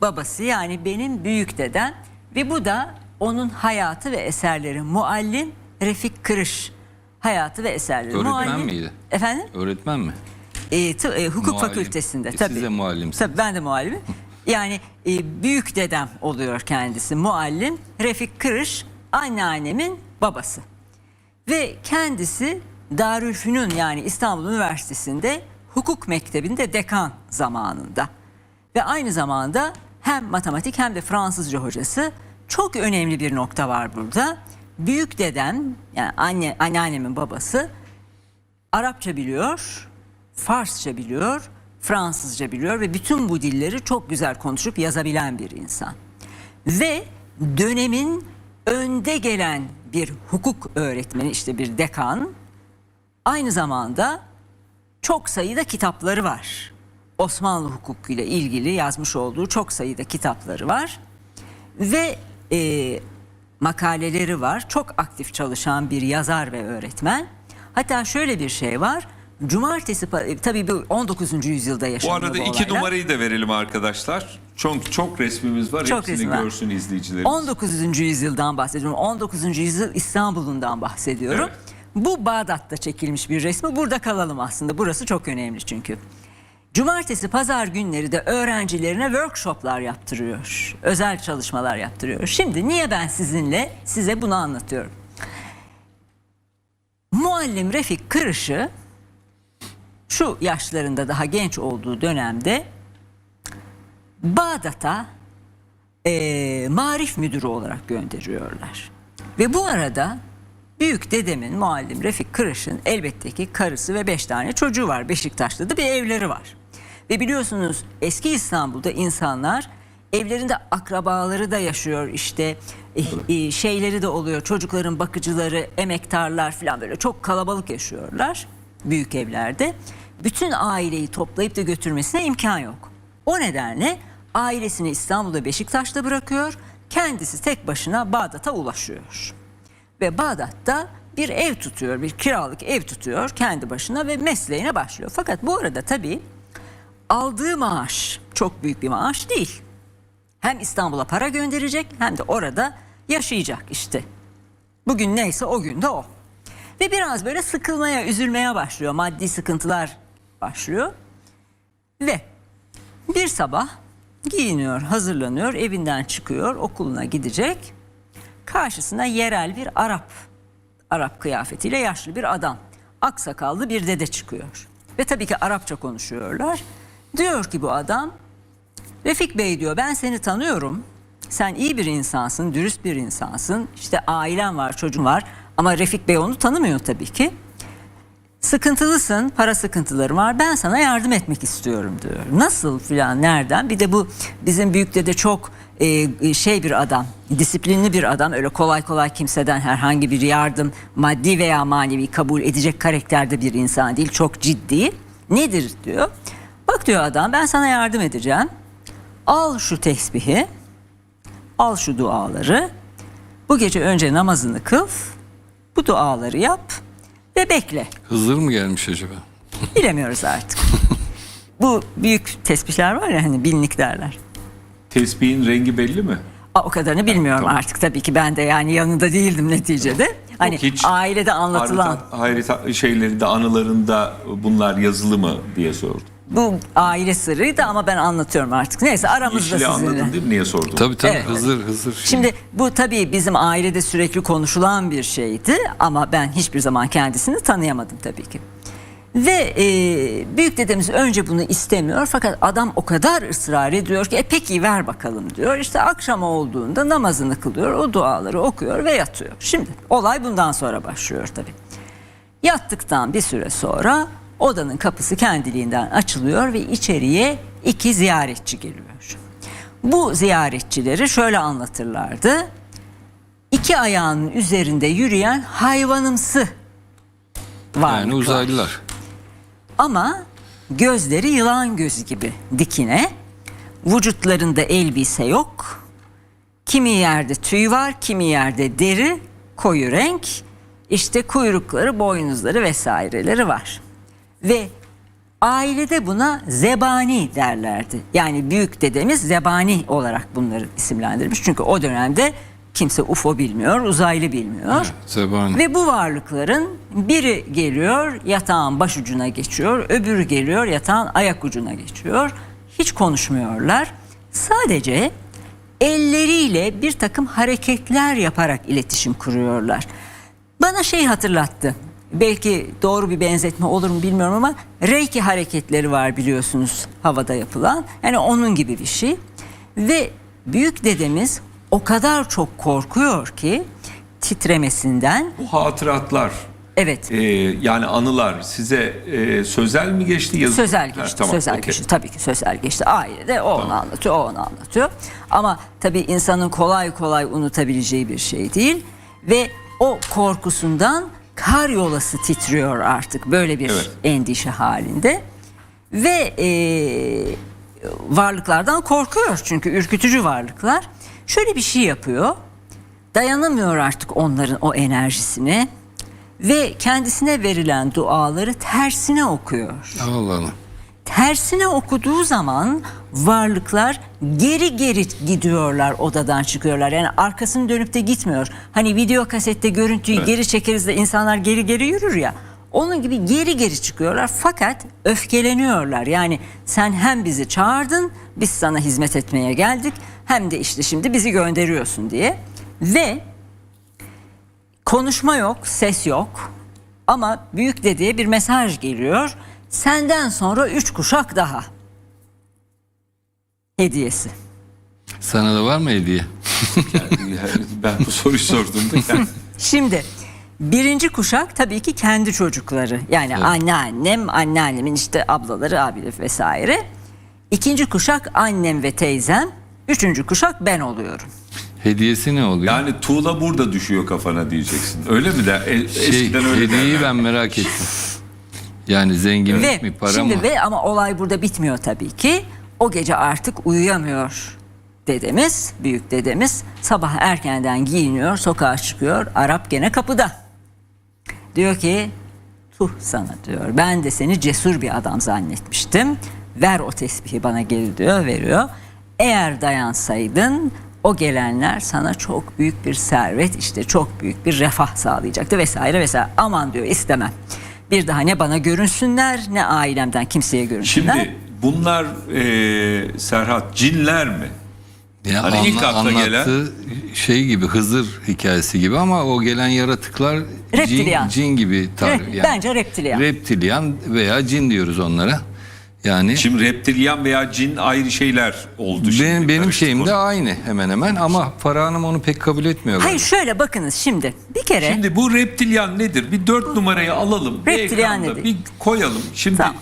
babası yani benim büyük dedem ve bu da onun hayatı ve eserleri muallim Refik Kırış hayatı ve eserleri. Öğretmen Muallim- miydi? Efendim? Öğretmen mi? E, tı- e, hukuk Muallim. fakültesinde E, siz tabii. de muallimsiniz. Tabii ben de muallimim. Yani e, büyük dedem oluyor kendisi muallim. Refik Kırış anneannemin babası. Ve kendisi Darülfünun yani İstanbul Üniversitesi'nde hukuk mektebinde dekan zamanında. Ve aynı zamanda hem matematik hem de Fransızca hocası çok önemli bir nokta var burada. Büyük dedem yani anne anneannemin babası Arapça biliyor, Farsça biliyor, Fransızca biliyor ve bütün bu dilleri çok güzel konuşup yazabilen bir insan. Ve dönemin önde gelen bir hukuk öğretmeni işte bir dekan aynı zamanda çok sayıda kitapları var. Osmanlı hukukuyla ilgili yazmış olduğu çok sayıda kitapları var. Ve e, makaleleri var. Çok aktif çalışan bir yazar ve öğretmen. Hatta şöyle bir şey var. Cumartesi e, tabii bu 19. yüzyılda Bu yaşanıyor arada bu iki olaylar. numarayı da verelim arkadaşlar. Çok çok resmimiz var. Çok Hepsini resim var. görsün izleyicilerimiz. 19. yüzyıldan bahsediyorum. 19. yüzyıl İstanbul'undan bahsediyorum. Evet. Bu Bağdat'ta çekilmiş bir resmi. Burada kalalım aslında. Burası çok önemli çünkü. Cumartesi, pazar günleri de öğrencilerine workshoplar yaptırıyor. Özel çalışmalar yaptırıyor. Şimdi niye ben sizinle size bunu anlatıyorum? Muallim Refik Kırış'ı şu yaşlarında daha genç olduğu dönemde Bağdat'a eee, marif müdürü olarak gönderiyorlar. Ve bu arada büyük dedemin muallim Refik Kırış'ın elbette ki karısı ve beş tane çocuğu var. Beşiktaş'ta da bir evleri var. Ve biliyorsunuz eski İstanbul'da insanlar evlerinde akrabaları da yaşıyor işte e, e, şeyleri de oluyor çocukların bakıcıları emektarlar falan böyle çok kalabalık yaşıyorlar büyük evlerde. Bütün aileyi toplayıp da götürmesine imkan yok. O nedenle ailesini İstanbul'da Beşiktaş'ta bırakıyor. Kendisi tek başına Bağdat'a ulaşıyor. Ve Bağdat'ta bir ev tutuyor, bir kiralık ev tutuyor kendi başına ve mesleğine başlıyor. Fakat bu arada tabii aldığı maaş çok büyük bir maaş değil. Hem İstanbul'a para gönderecek hem de orada yaşayacak işte. Bugün neyse o gün de o. Ve biraz böyle sıkılmaya, üzülmeye başlıyor. Maddi sıkıntılar başlıyor. Ve bir sabah giyiniyor, hazırlanıyor, evinden çıkıyor, okuluna gidecek. Karşısına yerel bir Arap, Arap kıyafetiyle yaşlı bir adam. Aksakallı bir dede çıkıyor. Ve tabii ki Arapça konuşuyorlar. Diyor ki bu adam, Refik Bey diyor ben seni tanıyorum. Sen iyi bir insansın, dürüst bir insansın. İşte ailen var, çocuğun var. Ama Refik Bey onu tanımıyor tabii ki. Sıkıntılısın, para sıkıntıları var. Ben sana yardım etmek istiyorum diyor. Nasıl filan, nereden? Bir de bu bizim büyükte de çok e, şey bir adam, disiplinli bir adam. Öyle kolay kolay kimseden herhangi bir yardım, maddi veya manevi kabul edecek karakterde bir insan değil. Çok ciddi. Nedir diyor. Bak diyor adam ben sana yardım edeceğim. Al şu tesbihi, al şu duaları. Bu gece önce namazını kıl, bu duaları yap ve bekle. Hızır mı gelmiş acaba? Bilemiyoruz artık. Bu büyük tesbihler var ya hani binlik derler. Tesbihin rengi belli mi? Aa, o kadarını bilmiyorum tamam. artık tabii ki ben de yani yanında değildim neticede. Hani hiç ailede anlatılan Harita, harita şeylerinde, anılarında bunlar yazılı mı diye sordum. Bu aile sırrıydı ama ben anlatıyorum artık. Neyse aramızda Yeşili sizinle. anladın değil mi? Niye sordum? Tabii tabii Evet. Hızır Hızır. Şimdi bu tabii bizim ailede sürekli konuşulan bir şeydi ama ben hiçbir zaman kendisini tanıyamadım tabii ki. Ve e, büyük dedemiz önce bunu istemiyor fakat adam o kadar ısrar ediyor ki e peki ver bakalım diyor. İşte akşam olduğunda namazını kılıyor, o duaları okuyor ve yatıyor. Şimdi olay bundan sonra başlıyor tabii. Yattıktan bir süre sonra odanın kapısı kendiliğinden açılıyor ve içeriye iki ziyaretçi geliyor. Bu ziyaretçileri şöyle anlatırlardı. İki ayağının üzerinde yürüyen hayvanımsı varlıklar. yani uzaylılar. Ama gözleri yılan gözü gibi dikine. Vücutlarında elbise yok. Kimi yerde tüy var, kimi yerde deri, koyu renk. İşte kuyrukları, boynuzları vesaireleri var. Ve Ailede buna zebani derlerdi. Yani büyük dedemiz zebani olarak bunları isimlendirmiş. Çünkü o dönemde kimse UFO bilmiyor, uzaylı bilmiyor. Zebani. Ve bu varlıkların biri geliyor yatağın başucuna geçiyor, öbürü geliyor yatağın ayak ucuna geçiyor. Hiç konuşmuyorlar. Sadece elleriyle bir takım hareketler yaparak iletişim kuruyorlar. Bana şey hatırlattı. Belki doğru bir benzetme olur mu bilmiyorum ama Reiki hareketleri var biliyorsunuz havada yapılan. Yani onun gibi bir şey. Ve büyük dedemiz o kadar çok korkuyor ki titremesinden Bu hatıratlar, evet e, yani anılar size e, sözel mi geçti? Yazı... Sözel Ha, geçti. tamam, sözel okey. geçti. Tabii ki sözel geçti. Ailede o onu anlatıyor, o onu anlatıyor. Ama tabii insanın kolay kolay unutabileceği bir şey değil. Ve o korkusundan kar yolası titriyor artık. Böyle bir Evet. endişe halinde. Ve e, varlıklardan korkuyor çünkü ürkütücü varlıklar. Şöyle bir şey yapıyor. Dayanamıyor artık onların o enerjisine ve kendisine verilen duaları tersine okuyor Allah Allah. Tersine okuduğu zaman varlıklar geri geri gidiyorlar odadan çıkıyorlar. Yani arkasını dönüp de gitmiyor. Hani video kasette görüntüyü geri çekeriz de insanlar geri geri yürür ya. Onun gibi geri geri çıkıyorlar fakat öfkeleniyorlar. Yani sen hem bizi çağırdın biz sana hizmet etmeye geldik hem de işte şimdi bizi gönderiyorsun diye. Ve konuşma yok, ses yok. Ama büyük dedeye bir mesaj geliyor. Senden sonra üç kuşak daha. Hediyesi. Sana da var mı hediye? Yani ben bu soruyu sordum da. yani Şimdi birinci kuşak tabii ki kendi çocukları. Yani anneannem, anneannemin işte ablaları, abileri vesaire. İkinci kuşak annem ve teyzem. Üçüncü kuşak ben oluyorum. Hediyesi ne oluyor? Yani tuğla burada düşüyor kafana diyeceksin. Öyle mi de? E, şey, eskiden öyle hediyeyi derler. ben merak ettim. Yani zenginlik Ve mi para şimdi mı? ve ama olay burada bitmiyor tabii ki. O gece artık uyuyamıyor dedemiz, büyük dedemiz. Sabah erkenden giyiniyor, sokağa çıkıyor. Arap gene kapıda. Diyor ki tuh sana diyor. Ben de seni cesur bir adam zannetmiştim. Ver o tesbihi bana geri diyor, veriyor. Eğer dayansaydın o gelenler sana çok büyük bir servet işte çok büyük bir refah sağlayacaktı vesaire vesaire. Aman diyor istemem. Bir daha ne bana görünsünler ne ailemden kimseye görünsünler. Şimdi bunlar e, Serhat cinler mi? Ya Hani ilk anla- akla gelen- anlattığı şey gibi Hızır hikayesi gibi ama o gelen yaratıklar Reptilyan. cin, cin gibi tar Re- bence reptilyan. Reptilyan veya cin diyoruz onlara. Yani Şimdi reptilyan veya cin ayrı şeyler oldu. şimdi. benim, benim Karıştı şeyim de aynı hemen hemen ama Farah Hanım onu pek kabul etmiyor. Hayır galiba. şöyle bakınız şimdi bir kere Şimdi bu reptilyan nedir? Bir dört numarayı alalım. bir Reptilyan ekranda nedir? Bir koyalım. Şimdi Tamam.